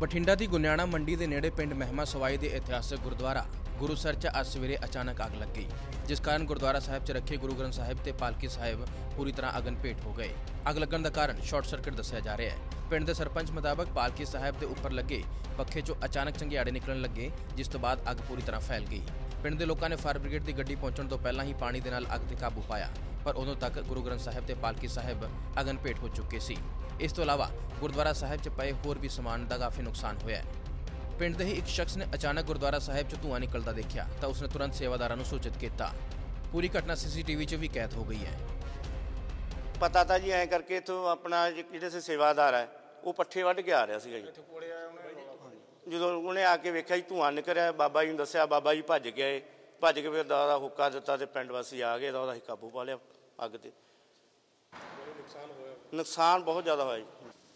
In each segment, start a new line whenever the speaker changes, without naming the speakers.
ਬਠਿੰਡਾ ਦੀ ਗੁਨਿਆਣਾ ਮੰਡੀ ਦੇ ਨੇੜੇ ਪਿੰਡ ਮਹਿਮਾ ਸਵਾਈ ਦੇ ਇਤਿਹਾਸਕ ਗੁਰਦੁਆਰਾ ਗੁਰੂਸਰ 'ਚ ਅੱਜ ਸਵੇਰੇ ਅਚਾਨਕ ਅੱਗ ਲੱਗ ਗਈ, ਜਿਸ ਕਾਰਨ ਗੁਰਦੁਆਰਾ ਸਾਹਿਬ 'ਚ ਰੱਖੇ ਗੁਰੂ ਗ੍ਰੰਥ ਸਾਹਿਬ ਤੇ ਪਾਲਕੀ ਸਾਹਿਬ ਪੂਰੀ ਤਰ੍ਹਾਂ ਅਗਨ ਭੇਟ ਹੋ ਗਏ। ਅੱਗ ਲੱਗਣ ਦਾ ਕਾਰਨ ਸ਼ਾਰਟ ਸਰਕਟ ਦੱਸਿਆ ਜਾ ਰਿਹਾ ਹੈ। ਪਿੰਡ ਦੇ ਸਰਪੰਚ ਮੁਤਾਬਕ ਪਾਲਕੀ ਸਾਹਿਬ ਦੇ ਉੱਪਰ ਲੱਗੇ ਪੱਖੇ 'ਚੋਂ ਅਚਾਨਕ ਚੰਗਿਆੜੇ ਨਿਕਲਣ ਲੱਗੇ, ਜਿਸ ਤੋਂ ਬਾਅਦ ਅੱਗ ਪੂਰੀ ਤਰ੍ਹਾਂ ਫੈਲ ਗਈ। ਪਿੰਡ ਦੇ ਲੋਕਾਂ ਨੇ ਫਾਇਰ ਬ੍ਰਿਗੇਡ ਦੀ ਗੱਡੀ ਪਹੁੰਚਣ ਤੋਂ ਪਹਿਲਾਂ ਹੀ ਪਾਣੀ ਦੇ ਨਾਲ ਅੱਗ ਤੇ ਕਾਬੂ ਪਾਇਆ। ਪਰ ਉਦੋਂ ਤੱਕ ਗੁਰੂ ਗ੍ਰੰਥ ਸਾਹਿਬ ਤੇ ਪਾਲਕੀ ਸਾਹਿਬ ਅਗਨ ਭੇਟ ਹੋ ਚੁੱਕੇ ਸੀ ਇਸ ਤੋਂ ਇਲਾਵਾ ਗੁਰਦੁਆਰਾ ਸਾਹਿਬ 'ਚ ਪਏ ਹੋਰ ਵੀ ਸਮਾਨ ਦਾ ਕਾਫੀ ਨੁਕਸਾਨ ਹੋਇਆ ਪਿੰਡ ਦੇ ਹੀ ਇੱਕ ਸ਼ਖਸ ਨੇ ਅਚਾਨਕ ਗੁਰਦੁਆਰਾ ਸਾਹਿਬ 'ਚ ਧੂੰਆਂ ਨਿਕਲਦਾ ਦੇਖਿਆ ਤਾਂ ਉਸਨੇ ਤੁਰੰਤ ਸੇਵਾਦਾਰਾਂ ਨੂੰ ਸੂਚਿਤ ਕੀਤਾ ਪੂਰੀ ਘਟਨਾ ਸੀਸੀਟੀਵੀ 'ਚ ਵੀ ਕੈਦ ਹੋ ਗਈ ਹੈ
ਪਤਾ ਤਾਂ ਜੀ ਐ ਕਰਕੇ ਇਥੋਂ ਆਪਣਾ ਜਿਹੜੇ ਸੇ ਸੇਵਾਦਾਰ ਹੈ ਉਹ ਪੱਠੇ ਵੱਢ ਕੇ ਆ ਰਿਹਾ ਸੀਗਾ ਜੀ ਜਦੋਂ ਉਹਨੇ ਆ ਕੇ ਵੇਖਿਆ ਜੀ ਧੂੰਆਂ ਨਿਕਲ ਰਿਹਾ ਬਾਬਾ ਜੀ ਨੂੰ ਦੱਸਿਆ ਬਾਬਾ ਜੀ ਭੱਜ ਗਏ ਭੱਜ ਕੇ ਫਿਰ ਦਾ ਹੁੱਕਾ ਦਿੱਤਾ ਤੇ ਪਿੰਡ ਵਾਸੀ ਆ ਗਏ, ਤਾਂ ਉਹਦਾ ਅਸੀਂ ਕਾਬੂ ਪਾ ਲਿਆ ਅੱਗ ਤੇ। ਨੁਕਸਾਨ ਬਹੁਤ ਜ਼ਿਆਦਾ ਹੋਇਆ ਜੀ।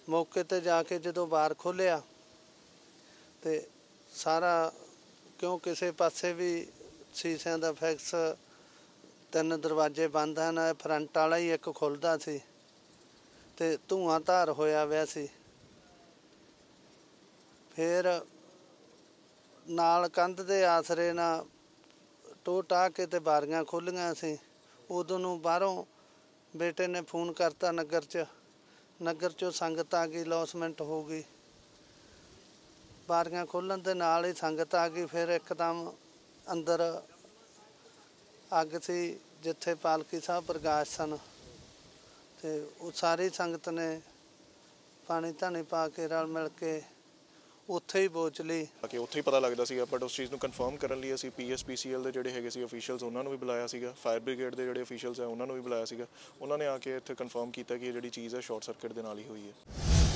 ਮੌਕੇ ਤੇ ਜਾ ਕੇ ਜਦੋਂ ਬਾਰ ਖੋਲਿਆ ਤੇ ਸਾਰਾ, ਕਿਉਂ ਕਿਸੇ ਪਾਸੇ ਵੀ ਸੀਸਿਆਂ ਦਾ ਫੈਕਸ ਤਿੰਨ ਦਰਵਾਜ਼ੇ ਬੰਦ ਹਨ ਫਰੰਟ ਵਾਲਾ ਹੀ ਇੱਕ ਖੁੱਲਦਾ ਸੀ ਤੇ ਧੂਆਂ ਧਾਰ ਹੋਇਆ ਹੋਇਆ ਸੀ। ਫਿਰ ਨਾਲ ਕੰਧ ਦੇ ਆਸਰੇ ਨਾਲ ਟੋਟਾ ਕੇ ਤੇ ਬਾਰੀਆਂ ਖੋਲੀਆਂ ਸੀ। ਉਦੋਂ ਨੂੰ ਬਾਹਰੋਂ ਬੇਟੇ ਨੇ ਫੋਨ ਕਰਤਾ ਨਗਰ 'ਚ। ਨਗਰ 'ਚੋਂ ਸੰਗਤ ਆ ਗਈ, ਲੌਸਮੈਂਟ ਹੋ ਗਈ। ਬਾਰੀਆਂ ਖੋਲਣ ਦੇ ਨਾਲ ਹੀ ਸੰਗਤ ਆ ਗਈ, ਫਿਰ ਇੱਕਦਮ ਅੰਦਰ ਅੱਗ ਸੀ, ਜਿੱਥੇ ਪਾਲਕੀ ਸਾਹਿਬ ਪ੍ਰਕਾਸ਼ ਸਨ। ਤੇ ਉਹ ਸਾਰੀ ਸੰਗਤ ਨੇ ਪਾਣੀ ਧਾਣੀ ਪਾ ਕੇ ਰਲ ਮਿਲ ਕੇ ਉੱਥੇ ਹੀ ਬੋਚ ਲਈ।
ਕਿ ਉੱਥੇ ਹੀ ਪਤਾ ਲੱਗਦਾ ਸੀਗਾ ਬਟ ਉਸ ਚੀਜ਼ ਨੂੰ ਕਨਫਰਮ ਕਰਨ ਲਈ ਅਸੀਂ ਪੀਐਸਪੀਸੀਐਲ ਦੇ ਜਿਹੜੇ ਹੈਗੇ ਸੀ ਅਫੀਸ਼ੀਅਲਸ ਉਹਨਾਂ ਨੂੰ ਵੀ ਬੁਲਾਇਆ ਸੀਗਾ। ਫਾਇਰ ਬ੍ਰਿਗੇਡ ਦੇ ਜਿਹੜੇ ਅਫੀਸ਼ੀਅਲਸ ਆ, ਉਹਨਾਂ ਨੂੰ ਵੀ ਬੁਲਾਇਆ ਸੀਗਾ। ਉਹਨਾਂ ਨੇ ਆ ਕੇ ਇੱਥੇ ਕਨਫਰਮ ਕੀਤਾ ਕਿ ਇਹ ਜਿਹੜੀ ਚੀਜ਼ ਹੈ ਸ਼ਾਰਟ ਸਰਕਟ ਦੇ ਨਾਲ ਹੀ ਹੋਈ ਹੈ।